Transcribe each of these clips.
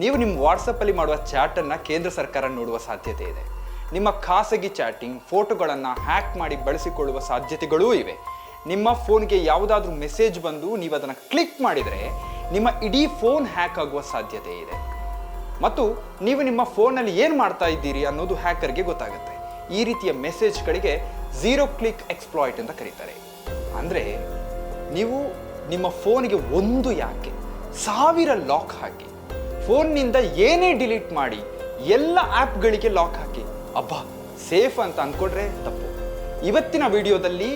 ನೀವು ನಿಮ್ಮ ವಾಟ್ಸಪ್ಪಲ್ಲಿ ಮಾಡುವ ಚಾಟನ್ನು ಕೇಂದ್ರ ಸರ್ಕಾರ ನೋಡುವ ಸಾಧ್ಯತೆ ಇದೆ. ನಿಮ್ಮ ಖಾಸಗಿ ಚಾಟಿಂಗ್ ಫೋಟೋಗಳನ್ನು ಹ್ಯಾಕ್ ಮಾಡಿ ಬಳಸಿಕೊಳ್ಳುವ ಸಾಧ್ಯತೆಗಳೂ ಇವೆ. ನಿಮ್ಮ ಫೋನ್ಗೆ ಯಾವುದಾದ್ರೂ ಮೆಸೇಜ್ ಬಂದು ನೀವು ಅದನ್ನು ಕ್ಲಿಕ್ ಮಾಡಿದರೆ ನಿಮ್ಮ ಇಡೀ ಫೋನ್ ಹ್ಯಾಕ್ ಆಗುವ ಸಾಧ್ಯತೆ ಇದೆ. ಮತ್ತು ನೀವು ನಿಮ್ಮ ಫೋನಲ್ಲಿ ಏನು ಮಾಡ್ತಾ ಇದ್ದೀರಿ ಅನ್ನೋದು ಹ್ಯಾಕರ್ಗೆ ಗೊತ್ತಾಗುತ್ತೆ. ಈ ರೀತಿಯ ಮೆಸೇಜ್ಗಳಿಗೆ ಝೀರೋ ಕ್ಲಿಕ್ ಎಕ್ಸ್ಪ್ಲಾಯ್ಟ್ ಅಂತ ಕರೀತಾರೆ. ಅಂದರೆ ನೀವು ನಿಮ್ಮ ಫೋನಿಗೆ ಒಂದು ಯಾಕೆ ಸಾವಿರ ಲಾಕ್ ಹಾಕಿ ಫೋನ್ನಿಂದ ಏನೇ ಡಿಲೀಟ್ ಮಾಡಿ ಎಲ್ಲ ಆ್ಯಪ್ಗಳಿಗೆ ಲಾಕ್ ಹಾಕಿ. ಅಬ್ಬಾ, ಸೇಫ್ ಅಂತ ಅಂದ್ಕೊಂಡ್ರೆ ತಪ್ಪು. ಇವತ್ತಿನ ವಿಡಿಯೋದಲ್ಲಿ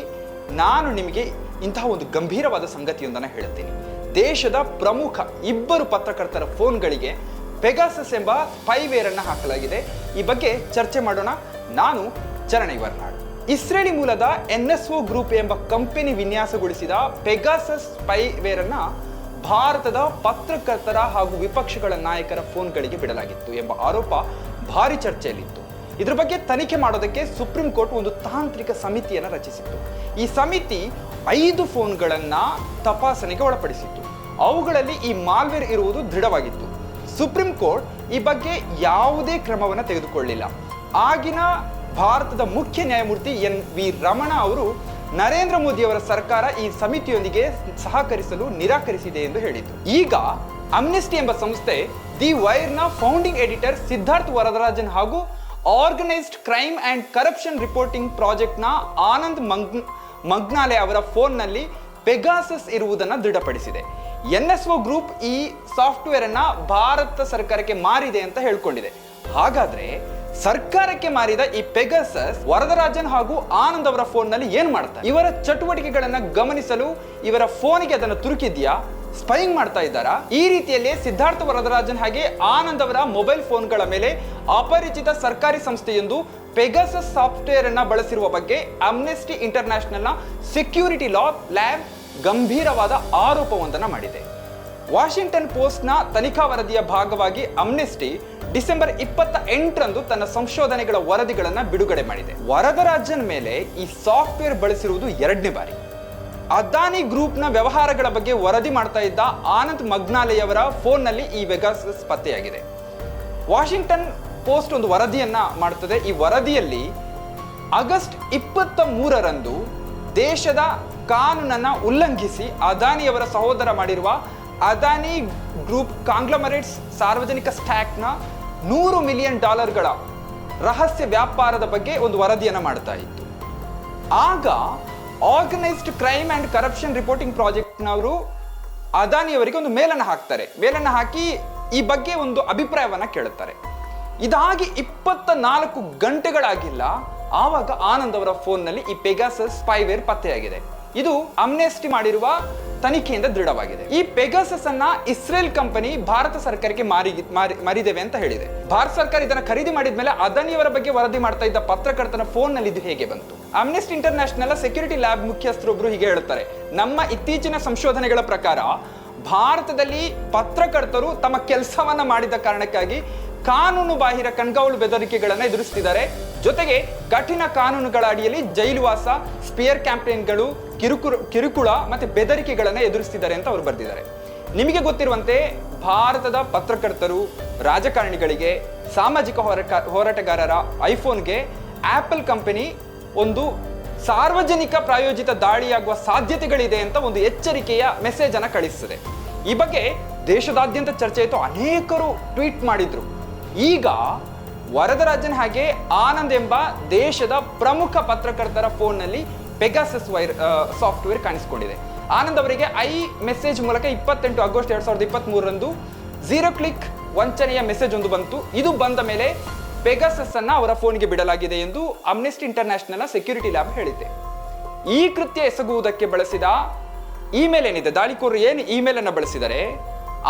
ನಾನು ನಿಮಗೆ ಇಂತಹ ಒಂದು ಗಂಭೀರವಾದ ಸಂಗತಿಯೊಂದನ್ನು ಹೇಳುತ್ತೇನೆ. ದೇಶದ ಪ್ರಮುಖ ಇಬ್ಬರು ಪತ್ರಕರ್ತರ ಫೋನ್ಗಳಿಗೆ ಪೆಗಾಸಸ್ ಎಂಬ ಸ್ಪೈವೇರನ್ನು ಹಾಕಲಾಗಿದೆ. ಈ ಬಗ್ಗೆ ಚರ್ಚೆ ಮಾಡೋಣ. ನಾನು ಚರಣ ವರ್ನಾಡ್ ಇಸ್ರೇಲಿ ಮೂಲದ ಎನ್ ಎಸ್ ಒ ಗ್ರೂಪ್ ಎಂಬ ಕಂಪನಿ ವಿನ್ಯಾಸಗೊಳಿಸಿದ ಪೆಗಾಸಸ್ ಸ್ಪೈವೇರನ್ನು ಭಾರತದ ಪತ್ರಕರ್ತರ ಹಾಗೂ ವಿಪಕ್ಷಗಳ ನಾಯಕರ ಫೋನ್ಗಳಿಗೆ ಬಿಡಲಾಗಿತ್ತು ಎಂಬ ಆರೋಪ ಭಾರಿ ಚರ್ಚೆಯಲ್ಲಿತ್ತು. ಇದ್ರ ಬಗ್ಗೆ ತನಿಖೆ ಮಾಡೋದಕ್ಕೆ ಸುಪ್ರೀಂ ಕೋರ್ಟ್ ಒಂದು ತಾಂತ್ರಿಕ ಸಮಿತಿಯನ್ನು ರಚಿಸಿತ್ತು. ಈ ಸಮಿತಿ ಐದು ಫೋನ್ಗಳನ್ನು ತಪಾಸಣೆಗೆ ಒಳಪಡಿಸಿತ್ತು. ಅವುಗಳಲ್ಲಿ ಈ ಮಾಲ್ವೇರ್ ಇರುವುದು ದೃಢವಾಗಿತ್ತು. ಸುಪ್ರೀಂ ಕೋರ್ಟ್ ಈ ಬಗ್ಗೆ ಯಾವುದೇ ಕ್ರಮವನ್ನು ತೆಗೆದುಕೊಳ್ಳಿಲ್ಲ. ಆಗಿನ ಭಾರತದ ಮುಖ್ಯ ನ್ಯಾಯಮೂರ್ತಿ ಎನ್ ವಿ ರಮಣ ಅವರು ನರೇಂದ್ರ ಮೋದಿ ಅವರ ಸರ್ಕಾರ ಈ ಸಮಿತಿಯೊಂದಿಗೆ ಸಹಕರಿಸಲು ನಿರಾಕರಿಸಿದೆ ಎಂದು ಹೇಳಿತು ಈಗ ಅಮ್ನೆಸ್ಟಿ ಎಂಬ ಸಂಸ್ಥೆ ದಿ ವೈರ್ನ ಫೌಂಡಿಂಗ್ ಎಡಿಟರ್ ಸಿದ್ಧಾರ್ಥ್ ವರದರಾಜನ್ ಹಾಗೂ organised crime and corruption reporting ಪ್ರಾಜೆಕ್ಟ್ನ Anand ಮಂಗ್, ಮಗ್ನಾಲೆ ಅವರ ಫೋನ್ನಲ್ಲಿ ಪೆಗಾಸಸ್ ಇರುವುದನ್ನು ದೃಢಪಡಿಸಿದೆ. ಎನ್ ಎಸ್ ಒ ಗ್ರೂಪ್ ಈ ಸಾಫ್ಟ್ವೇರ್ ಅನ್ನ ಭಾರತ ಸರ್ಕಾರಕ್ಕೆ ಮಾರಿದೆ ಅಂತ ಹೇಳ್ಕೊಂಡಿದೆ. ಹಾಗಾದ್ರೆ ಸರ್ಕಾರಕ್ಕೆ ಮಾರಿದ ಈ ಪೆಗಸಸ್ ವರದರಾಜನ್ ಹಾಗೂ ಆನಂದ್ ಅವರ ಫೋನ್ನಲ್ಲಿ ಏನ್ ಮಾಡ್ತಾರೆ ಇವರ ಚಟುವಟಿಕೆಗಳನ್ನ ಗಮನಿಸಲು ಇವರ ಫೋನಿಗೆ ಅದನ್ನು ತುರುಕಿದ್ಯಾ? ಸ್ಪೈಯಿಂಗ್ ಮಾಡ್ತಾ ಇದ್ದಾರಾ? ಈ ರೀತಿಯಲ್ಲಿ ಸಿದ್ಧಾರ್ಥ ವರದರಾಜನ್ ಹಾಗೆ ಆನಂದ್ ಅವರ ಮೊಬೈಲ್ ಫೋನ್ಗಳ ಮೇಲೆ ಅಪರಿಚಿತ ಸರ್ಕಾರಿ ಸಂಸ್ಥೆಯೊಂದು ಪೆಗಸಸ್ ಸಾಫ್ಟ್ವೇರ್ ಅನ್ನ ಬಳಸಿರುವ ಬಗ್ಗೆ ಅಮ್ನೆಸ್ಟಿ ಇಂಟರ್ನ್ಯಾಷನಲ್ನ ಸೆಕ್ಯೂರಿಟಿ ಲಾ ಲ್ಯಾಬ್ ಗಂಭೀರವಾದ ಆರೋಪವೊಂದನ್ನು ಮಾಡಿದೆ. ವಾಷಿಂಗ್ಟನ್ ಪೋಸ್ಟ್ನ ತನಿಖಾ ವರದಿಯ ಭಾಗವಾಗಿ ಅಮ್ನೆಸ್ಟಿ ಡಿಸೆಂಬರ್ ಇಪ್ಪತ್ತ ಎಂಟರಂದು ತನ್ನ ಸಂಶೋಧನೆಗಳ ವರದಿಗಳನ್ನು ಬಿಡುಗಡೆ ಮಾಡಿದೆ. ವರದರಾಜನ್ ಮೇಲೆ ಈ ಸಾಫ್ಟ್ವೇರ್ ಬಳಸಿರುವುದು ಎರಡನೇ ಬಾರಿ. ಅದಾನಿ ಗ್ರೂಪ್ನ ವ್ಯವಹಾರಗಳ ಬಗ್ಗೆ ವರದಿ ಮಾಡ್ತಾ ಇದ್ದ ಆನಂದ್ ಮಗ್ನಾಲೆಯವರ ಫೋನ್ನಲ್ಲಿ ಈ ವೆಗಾಸಸ್ ಪತ್ತೆಯಾಗಿದೆ. ವಾಷಿಂಗ್ಟನ್ ಪೋಸ್ಟ್ ಒಂದು ವರದಿಯನ್ನ ಮಾಡ್ತದೆ. ಈ ವರದಿಯಲ್ಲಿ ಆಗಸ್ಟ್ ಇಪ್ಪತ್ತ ಮೂರರಂದು ದೇಶದ ಕಾನೂನನ್ನು ಉಲ್ಲಂಘಿಸಿ ಅದಾನಿಯವರ ಸಹೋದರ ಮಾಡಿರುವ ಅದಾನಿ ಗ್ರೂಪ್ ಕಾಂಗ್ಲಮರೇಟ್ಸ್ ಸಾರ್ವಜನಿಕ ಸ್ಟ್ಯಾಕ್ನ ನೂರು ಮಿಲಿಯನ್ ಡಾಲರ್ಗಳ ರಹಸ್ಯ ವ್ಯಾಪಾರದ ಬಗ್ಗೆ ಒಂದು ವರದಿಯನ್ನು ಮಾಡ್ತಾ ಇತ್ತು. ಆಗ organised crime and corruption reporting ಪ್ರಾಜೆಕ್ಟ್ನವರು ಅದಾನಿಯವರಿಗೆ ಒಂದು ಮೇಲನ್ನು ಹಾಕ್ತಾರೆ. ಮೇಲನ್ನು ಹಾಕಿ ಈ ಬಗ್ಗೆ ಒಂದು ಅಭಿಪ್ರಾಯವನ್ನು ಕೇಳುತ್ತಾರೆ. ಇದಾಗಿ ಇಪ್ಪತ್ತ ನಾಲ್ಕು ಗಂಟೆಗಳಾಗಿಲ್ಲ, ಆವಾಗ ಆನಂದ್ ಅವರ ಫೋನ್ನಲ್ಲಿ ಈ ಪೆಗಾಸಸ್ ಸ್ಪೈವೇರ್ ಪತ್ತೆಯಾಗಿದೆ. ಇದು ಅಮ್ನೆಸ್ಟಿ ಮಾಡಿರುವ ತನಿಖೆಯಿಂದ ದೃಢವಾಗಿದೆ. ಈ ಪೆಗಾಸಸ್ ಅನ್ನ ಇಸ್ರೇಲ್ ಕಂಪನಿ ಭಾರತ ಸರ್ಕಾರಕ್ಕೆ ಮಾರಿ ಮಾರಿ ಮಾರಿದ್ದೇವೆ ಅಂತ ಹೇಳಿದೆ. ಭಾರತ ಸರ್ಕಾರ ಇದನ್ನ ಖರೀದಿ ಮಾಡಿದ ಮೇಲೆ ಅದಾನಿಯವರ ಬಗ್ಗೆ ವರದಿ ಮಾಡ್ತಾ ಇದ್ದ ಪತ್ರಕರ್ತನ ಫೋನ್ನಲ್ಲಿ ಇದು ಹೇಗೆ ಬಂತು? ಅಮ್ನೆಸ್ಟ್ ಇಂಟರ್ನ್ಯಾಷನಲ್ ಸೆಕ್ಯೂರಿಟಿ ಲ್ಯಾಬ್ ಮುಖ್ಯಸ್ಥರೊಬ್ರು ಹೀಗೆ ಹೇಳುತ್ತಾರೆ ನಮ್ಮ ಇತ್ತೀಚಿನ ಸಂಶೋಧನೆಗಳ ಪ್ರಕಾರ ಭಾರತದಲ್ಲಿ ಪತ್ರಕರ್ತರು ತಮ್ಮ ಕೆಲಸವನ್ನ ಮಾಡಿದ ಕಾರಣಕ್ಕಾಗಿ ಕಾನೂನು ಬಾಹಿರ ಕಣ್ಗಾವಲು ಬೆದರಿಕೆಗಳನ್ನು ಎದುರಿಸ್ತಿದ್ದಾರೆ. ಜೊತೆಗೆ ಕಠಿಣ ಕಾನೂನುಗಳ ಅಡಿಯಲ್ಲಿ ಜೈಲುವಾಸ ಸ್ಪಿಯರ್ ಕ್ಯಾಂಪೇನ್ಗಳು ಕಿರುಕುಳ ಕಿರುಕುಳ ಮತ್ತೆ ಬೆದರಿಕೆಗಳನ್ನು ಎದುರಿಸ್ತಿದ್ದಾರೆ ಅಂತ ಅವರು ಬರೆದಿದ್ದಾರೆ. ನಿಮಗೆ ಗೊತ್ತಿರುವಂತೆ ಭಾರತದ ಪತ್ರಕರ್ತರು, ರಾಜಕಾರಣಿಗಳಿಗೆ, ಸಾಮಾಜಿಕ ಹೋರಾಟ, ಹೋರಾಟಗಾರರ ಐಫೋನ್ಗೆ ಆ್ಯಪಲ್ ಕಂಪನಿ ಒಂದು ಸಾರ್ವಜನಿಕ ಪ್ರಾಯೋಜಿತ ದಾಳಿಯಾಗುವ ಸಾಧ್ಯತೆಗಳಿದೆ ಅಂತ ಒಂದು ಎಚ್ಚರಿಕೆಯ ಮೆಸೇಜನ್ನು ಕಳಿಸ್ತದೆ. ಈ ಬಗ್ಗೆ ದೇಶದಾದ್ಯಂತ ಚರ್ಚೆ ಆಯಿತು ಅನೇಕರು ಟ್ವೀಟ್ ಮಾಡಿದ್ರು. ಈಗ ವರದರಾಜನ್ ಹಾಗೆ ಆನಂದ್ ಎಂಬ ದೇಶದ ಪ್ರಮುಖ ಪತ್ರಕರ್ತರ ಫೋನ್ನಲ್ಲಿ ಪೆಗಾಸಸ್ ವೈರ್ ಸಾಫ್ಟ್ವೇರ್ ಕಾಣಿಸಿಕೊಂಡಿದೆ. ಆನಂದ್ ಅವರಿಗೆ ಐ ಮೆಸೇಜ್ ಮೂಲಕ ಇಪ್ಪತ್ತೆಂಟು ಆಗಸ್ಟ್ ಎರಡ್ ಸಾವಿರದ ಇಪ್ಪತ್ತ್ ಮೂರರಂದು ಝೀರೋ ಕ್ಲಿಕ್ ವಂಚನೆಯ ಮೆಸೇಜ್ ಒಂದು ಬಂತು. ಇದು ಬಂದ ಮೇಲೆ ಪೆಗಾಸಸ್ ಅನ್ನ ಅವರ ಫೋನ್ಗೆ ಬಿಡಲಾಗಿದೆ ಎಂದು ಅಮ್ನೆಸ್ಟ್ ಇಂಟರ್ನ್ಯಾಷನಲ್ ಸೆಕ್ಯೂರಿಟಿ ಲ್ಯಾಬ್ ಹೇಳಿದೆ. ಈ ಕೃತ್ಯ ಎಸಗುವುದಕ್ಕೆ ಬಳಸಿದ ಇಮೇಲ್ ಏನಿದೆ? ದಾಳಿಕೋರು ಏನು ಇಮೇಲ್ ಅನ್ನು ಬಳಸಿದರೆ?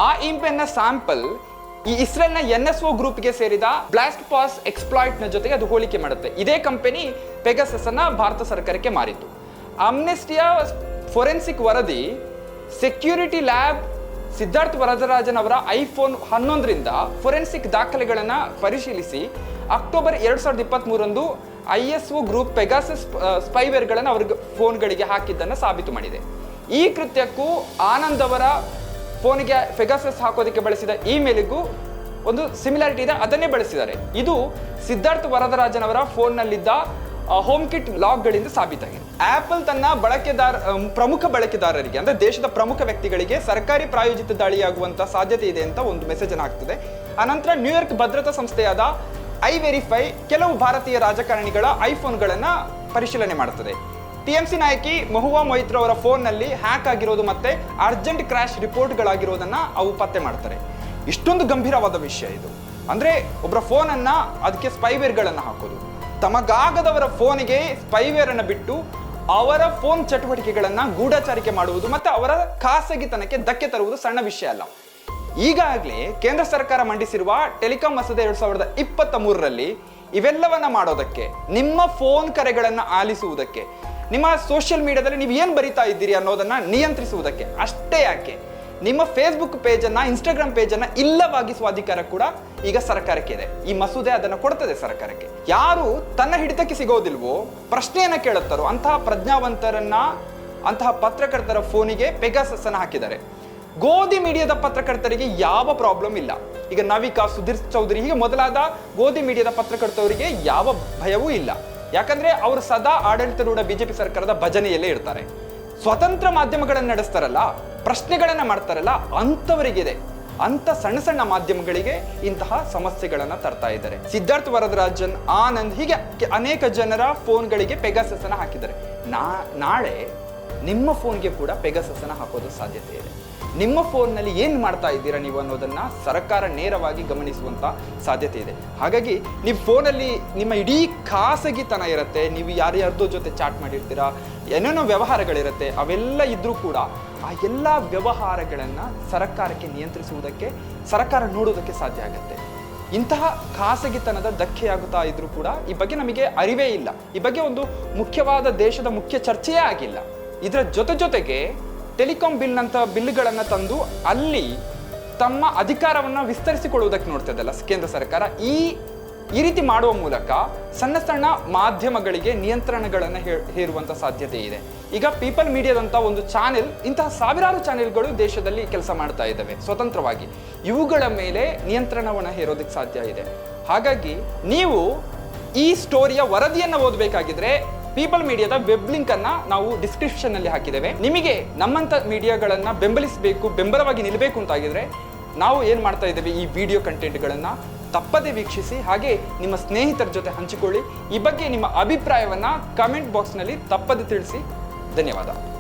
ಆ ಇಮೇಲ್ನ ಸ್ಯಾಂಪಲ್ ಈ ಇಸ್ರೇಲ್ನ ಎನ್ ಎಸ್ ಒ ಗ್ರೂಪ್ಗೆ ಸೇರಿದ ಬ್ಲಾಸ್ಟ್ ಪಾಸ್ ಎಕ್ಸ್ಪ್ಲಾಯ್ಟ್ನ ಜೊತೆಗೆ ಅದು ಹೋಲಿಕೆ ಮಾಡುತ್ತೆ. ಇದೇ ಕಂಪನಿ ಪೆಗಸಸ್ ಅನ್ನ ಭಾರತ ಸರ್ಕಾರಕ್ಕೆ ಮಾರಿತು ಅಮ್ನೆಸ್ಟಿಯ ಫೊರೆನ್ಸಿಕ್ ವರದಿ ಸೆಕ್ಯೂರಿಟಿ ಲ್ಯಾಬ್ ಸಿದ್ಧಾರ್ಥ್ ವರದರಾಜನ್ ಅವರ ಐಫೋನ್ ಹನ್ನೊಂದರಿಂದ ಫೊರೆನ್ಸಿಕ್ ದಾಖಲೆಗಳನ್ನು ಪರಿಶೀಲಿಸಿ ಅಕ್ಟೋಬರ್ ಎರಡು ಸಾವಿರದ ಇಪ್ಪತ್ತ್ಮೂರಂದು I S O group Pegasus ಸ್ಪೈವೇರ್ಗಳನ್ನು ಅವ್ರಿಗೆ ಫೋನ್ಗಳಿಗೆ ಹಾಕಿದ್ದನ್ನು ಸಾಬೀತು ಮಾಡಿದೆ. ಈ ಕೃತ್ಯಕ್ಕೂ ಆನಂದ್ ಅವರ ಫೋನಿಗೆ ಫೆಗಾಸಸ್ ಹಾಕೋದಕ್ಕೆ ಬಳಸಿದ ಇಮೇಲಿಗೂ ಒಂದು ಸಿಮಿಲಾರಿಟಿ ಇದೆ, ಅದನ್ನೇ ಬಳಸಿದ್ದಾರೆ. ಇದು ಸಿದ್ಧಾರ್ಥ್ ವರದರಾಜನ್ ಅವರ ಫೋನ್ನಲ್ಲಿದ್ದ ಹೋಮ್ ಕಿಟ್ ಲಾಗ್ಗಳಿಂದ ಸಾಬೀತಾಗಿದೆ. ಆಪಲ್ ತನ್ನ ಬಳಕೆದಾರ ಪ್ರಮುಖ ಬಳಕೆದಾರರಿಗೆ, ಅಂದ್ರೆ ದೇಶದ ಪ್ರಮುಖ ವ್ಯಕ್ತಿಗಳಿಗೆ ಸರ್ಕಾರಿ ಪ್ರಾಯೋಜಿತ ದಾಳಿಯಾಗುವಂಥ ಸಾಧ್ಯತೆ ಇದೆ ಅಂತ ಒಂದು ಮೆಸೇಜ್ ಅನ್ನು ಹಾಕ್ತದೆ. ಅನಂತರ ನ್ಯೂಯಾರ್ಕ್ ಭದ್ರತಾ ಸಂಸ್ಥೆಯಾದ ಐ ವೆರಿಫೈ ಕೆಲವು ಭಾರತೀಯ ರಾಜಕಾರಣಿಗಳ ಐಫೋನ್ಗಳನ್ನು ಪರಿಶೀಲನೆ ಮಾಡುತ್ತದೆ ಟಿಎಂಸಿ ನಾಯಕಿ ಮಹುವಾ ಮೊಯ್ತ್ರ ಅವರ ಫೋನ್ನಲ್ಲಿ ಹ್ಯಾಕ್ ಆಗಿರೋದು ಮತ್ತೆ ಅರ್ಜೆಂಟ್ ಕ್ರಾಶ್ ರಿಪೋರ್ಟ್ಗಳಾಗಿರೋದನ್ನು ಅವು ಪತ್ತೆ ಮಾಡ್ತಾರೆ. ಇಷ್ಟೊಂದು ಗಂಭೀರವಾದ ವಿಷಯ ಇದು. ಅಂದ್ರೆ ಒಬ್ಬರ ಫೋನನ್ನು ಅದಕ್ಕೆ ಸ್ಪೈವೇರ್ಗಳನ್ನು ಹಾಕೋದು. ತಮಗಾಗದವರ ಫೋನಿಗೆ ಸ್ಪೈವೇರ್ ಅನ್ನು ಬಿಟ್ಟು ಅವರ ಫೋನ್ ಚಟುವಟಿಕೆಗಳನ್ನ ಗೂಢಚಾರಿಕೆ ಮಾಡುವುದು ಮತ್ತೆ ಅವರ ಖಾಸಗಿತನಕ್ಕೆ ಧಕ್ಕೆ ತರುವುದು ಸಣ್ಣ ವಿಷಯ ಅಲ್ಲ. ಈಗಾಗಲೇ ಕೇಂದ್ರ ಸರ್ಕಾರ ಮಂಡಿಸಿರುವ ಟೆಲಿಕಾಂ ಮಸೂದೆ ಎರಡ್ ಸಾವಿರದ ಇಪ್ಪತ್ತ ಮೂರರಲ್ಲಿ ಇವೆಲ್ಲವನ್ನ ಮಾಡೋದಕ್ಕೆ, ನಿಮ್ಮ ಫೋನ್ ಕರೆಗಳನ್ನು ಆಲಿಸುವುದಕ್ಕೆ ನಿಮ್ಮ ಸೋಷಿಯಲ್ ಮೀಡಿಯಾದಲ್ಲಿ ನೀವು ಏನು ಬರಿತಾ ಇದ್ದೀರಿ ಅನ್ನೋದನ್ನು ನಿಯಂತ್ರಿಸುವುದಕ್ಕೆ. ಅಷ್ಟೇ ಯಾಕೆ? ನಿಮ್ಮ ಫೇಸ್ಬುಕ್ ಪೇಜನ್ನು ಇನ್ಸ್ಟಾಗ್ರಾಮ್ ಪೇಜನ್ನು ಇಲ್ಲವಾಗಿಸುವ ಅಧಿಕಾರ ಕೂಡ ಈಗ ಸರ್ಕಾರಕ್ಕೆ ಇದೆ. ಈ ಮಸೂದೆ ಅದನ್ನು ಕೊಡ್ತದೆ ಸರ್ಕಾರಕ್ಕೆ. ಯಾರು ತನ್ನ ಹಿಡಿತಕ್ಕೆ ಸಿಗೋದಿಲ್ವೋ, ಪ್ರಶ್ನೆಯನ್ನು ಕೇಳುತ್ತಾರೋ, ಅಂತಹ ಪ್ರಜ್ಞಾವಂತರನ್ನ, ಅಂತಹ ಪತ್ರಕರ್ತರ ಫೋನಿಗೆ ಪೆಗಾಸಸ್ ಅನ್ನ ಹಾಕಿದ್ದಾರೆ. ಗೋಧಿ ಮೀಡಿಯಾದ ಪತ್ರಕರ್ತರಿಗೆ ಯಾವ ಪ್ರಾಬ್ಲಮ್ ಇಲ್ಲ. ಈಗ ನವಿಕಾ, ಸುಧೀರ್ ಚೌಧರಿ ಹೀಗೆ ಮೊದಲಾದ ಗೋಧಿ ಮೀಡಿಯಾದ ಪತ್ರಕರ್ತರಿಗೆ ಯಾವ ಭಯವೂ ಇಲ್ಲ. ಯಾಕಂದ್ರೆ ಅವರು ಸದಾ ಆಡಳಿತರೂಢ ಬಿಜೆಪಿ ಸರ್ಕಾರದ ಭಜನೆಯಲ್ಲೇ ಇರ್ತಾರೆ. ಸ್ವತಂತ್ರ ಮಾಧ್ಯಮಗಳನ್ನು ನಡೆಸ್ತಾರಲ್ಲ, ಪ್ರಶ್ನೆಗಳನ್ನ ಮಾಡ್ತಾರಲ್ಲ, ಅಂಥವರಿಗಿದೆ. ಅಂತ ಸಣ್ಣ ಸಣ್ಣ ಮಾಧ್ಯಮಗಳಿಗೆ ಇಂತಹ ಸಮಸ್ಯೆಗಳನ್ನ ತರ್ತಾ ಇದ್ದಾರೆ. ಸಿದ್ಧಾರ್ಥ್ ವರದರಾಜನ್, ಆನಂದ್, ಹೀಗೆ ಅನೇಕ ಜನರ ಫೋನ್ಗಳಿಗೆ ಪೆಗಾಸಸ್ ಅನ್ನ ಹಾಕಿದ್ದಾರೆ. ನಾ ನಾಳೆ ನಿಮ್ಮ ಫೋನ್ಗೆ ಕೂಡ ಪೆಗಾಸಸ್ ಅನ್ನ ಹಾಕೋದು ಸಾಧ್ಯತೆ ಇದೆ. ನಿಮ್ಮ ಫೋನ್ನಲ್ಲಿ ಏನು ಮಾಡ್ತಾ ಇದ್ದೀರಾ ನೀವು ಅನ್ನೋದನ್ನು ಸರ್ಕಾರ ನೇರವಾಗಿ ಗಮನಿಸುವಂಥ ಸಾಧ್ಯತೆ ಇದೆ. ಹಾಗಾಗಿ ನಿಮ್ಮ ಫೋನಲ್ಲಿ ನಿಮ್ಮ ಇಡೀ ಖಾಸಗಿತನ ಇರುತ್ತೆ, ನೀವು ಯಾರ್ಯಾರ್ದೋ ಜೊತೆ ಚಾಟ್ ಮಾಡಿರ್ತೀರಾ, ಏನೇನೋ ವ್ಯವಹಾರಗಳಿರುತ್ತೆ, ಅವೆಲ್ಲ ಇದ್ದರೂ ಕೂಡ ಆ ಎಲ್ಲ ವ್ಯವಹಾರಗಳನ್ನು ಸರ್ಕಾರಕ್ಕೆ ನಿಯಂತ್ರಿಸುವುದಕ್ಕೆ, ಸರ್ಕಾರ ನೋಡೋದಕ್ಕೆ ಸಾಧ್ಯ ಆಗುತ್ತೆ. ಇಂತಹ ಖಾಸಗಿತನದ ಧಕ್ಕೆಯಾಗುತ್ತಾ ಇದ್ರೂ ಕೂಡ ಈ ಬಗ್ಗೆ ನಮಗೆ ಅರಿವೇ ಇಲ್ಲ. ಈ ಬಗ್ಗೆ ಒಂದು ಮುಖ್ಯವಾದ ದೇಶದ ಮುಖ್ಯ ಚರ್ಚೆಯೇ ಆಗಿಲ್ಲ. ಇದರ ಜೊತೆ ಜೊತೆಗೆ ಟೆಲಿಕಾಂ ಬಿಲ್ನಂಥ ಬಿಲ್ಗಳನ್ನು ತಂದು ಅಲ್ಲಿ ತಮ್ಮ ಅಧಿಕಾರವನ್ನು ವಿಸ್ತರಿಸಿಕೊಳ್ಳುವುದಕ್ಕೆ ನೋಡ್ತದಲ್ಲ ಕೇಂದ್ರ ಸರ್ಕಾರ. ಈ ಈ ರೀತಿ ಮಾಡುವ ಮೂಲಕ ಸಣ್ಣ ಸಣ್ಣ ಮಾಧ್ಯಮಗಳಿಗೆ ನಿಯಂತ್ರಣಗಳನ್ನು ಹೇರುವಂಥ ಸಾಧ್ಯತೆ ಇದೆ. ಈಗ ಪೀಪಲ್ ಮೀಡಿಯಾದಂಥ ಒಂದು ಚಾನೆಲ್, ಇಂತಹ ಸಾವಿರಾರು ಚಾನೆಲ್ಗಳು ದೇಶದಲ್ಲಿ ಕೆಲಸ ಮಾಡ್ತಾ ಇದ್ದಾವೆ, ಸ್ವತಂತ್ರವಾಗಿ. ಇವುಗಳ ಮೇಲೆ ನಿಯಂತ್ರಣವನ್ನು ಹೇರೋದಕ್ಕೆ ಸಾಧ್ಯ ಇದೆ. ಹಾಗಾಗಿ ನೀವು ಈ ಸ್ಟೋರಿಯ ವರದಿಯನ್ನು ಓದಬೇಕಾಗಿದ್ರೆ ಪೀಪಲ್ ಮೀಡಿಯಾದ ವೆಬ್ ಲಿಂಕ್ ಅನ್ನ ನಾವು ಡಿಸ್ಕ್ರಿಪ್ಷನ್ ಅಲ್ಲಿ ಹಾಕಿದ್ದೇವೆ. ನಿಮಗೆ ನಮ್ಮಂತ ಮೀಡಿಯಾಗಳನ್ನ ಬೆಂಬಲಿಸಬೇಕು, ಬೆಂಬಲವಾಗಿ ನಿಲ್ಲಬೇಕು ಅಂತಾಗಿದ್ರೆ, ನಾವು ಏನ್ ಮಾಡ್ತಾ ಇದ್ದೇವೆ ಈ ವಿಡಿಯೋ ಕಂಟೆಂಟ್ಗಳನ್ನ ತಪ್ಪದೆ ವೀಕ್ಷಿಸಿ, ಹಾಗೆ ನಿಮ್ಮ ಸ್ನೇಹಿತರ ಜೊತೆ ಹಂಚಿಕೊಳ್ಳಿ. ಈ ಬಗ್ಗೆ ನಿಮ್ಮ ಅಭಿಪ್ರಾಯವನ್ನ ಕಮೆಂಟ್ ಬಾಕ್ಸ್ನಲ್ಲಿ ತಪ್ಪದೆ ತಿಳಿಸಿ. ಧನ್ಯವಾದ.